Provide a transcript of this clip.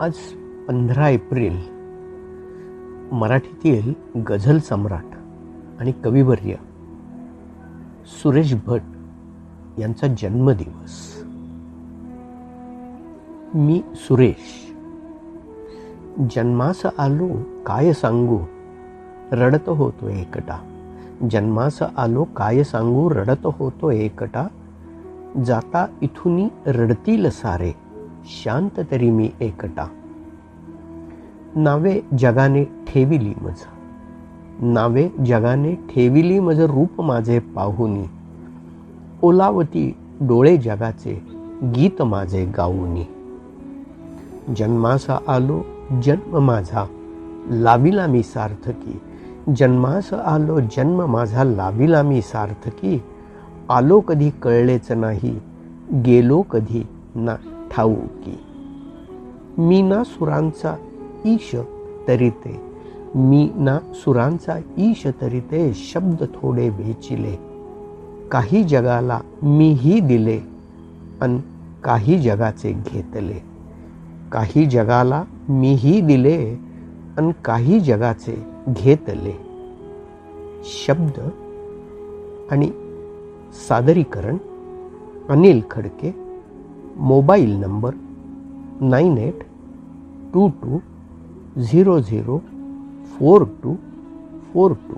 आज पंधरा एप्रिल. मराठीतील गझल सम्राट आणि कविवर्य सुरेश भट यांचा जन्मदिवस. मी सुरेश. जन्मास आलो काय सांगू? रडत होतो एकटा. जन्मास आलो काय सांगू? रडत होतो एकटा. जाता इथुनी रडतील सारे. शांत तरी मी एकटा. नावे जगाने ठेविली मज नावे जगाने ठेविली मज रूप माझे पाहुनी. ओलावती डोळे जगाचे गीत माझे गाऊनी. जन्मास आलो जन्म माझा लाविला मी सार्थकी. जन्मास आलो जन्म माझा लाविला मी सार्थकी. आलो कधी कळलेच नाही गेलो कधी ना ठाऊकी. मी ना सुरांचा ईश तरी ते. मी ना सुरांचा ईश तरी ते शब्द थोडे वेचिले. काही जगाला मीही दिले अन काही जगाचे घेतले. काही जगाला मीही दिले अन काही जगाचे घेतले. शब्द आणि सादरीकरण Anil Khadke mobile number nine eight two two zero zero four two four two.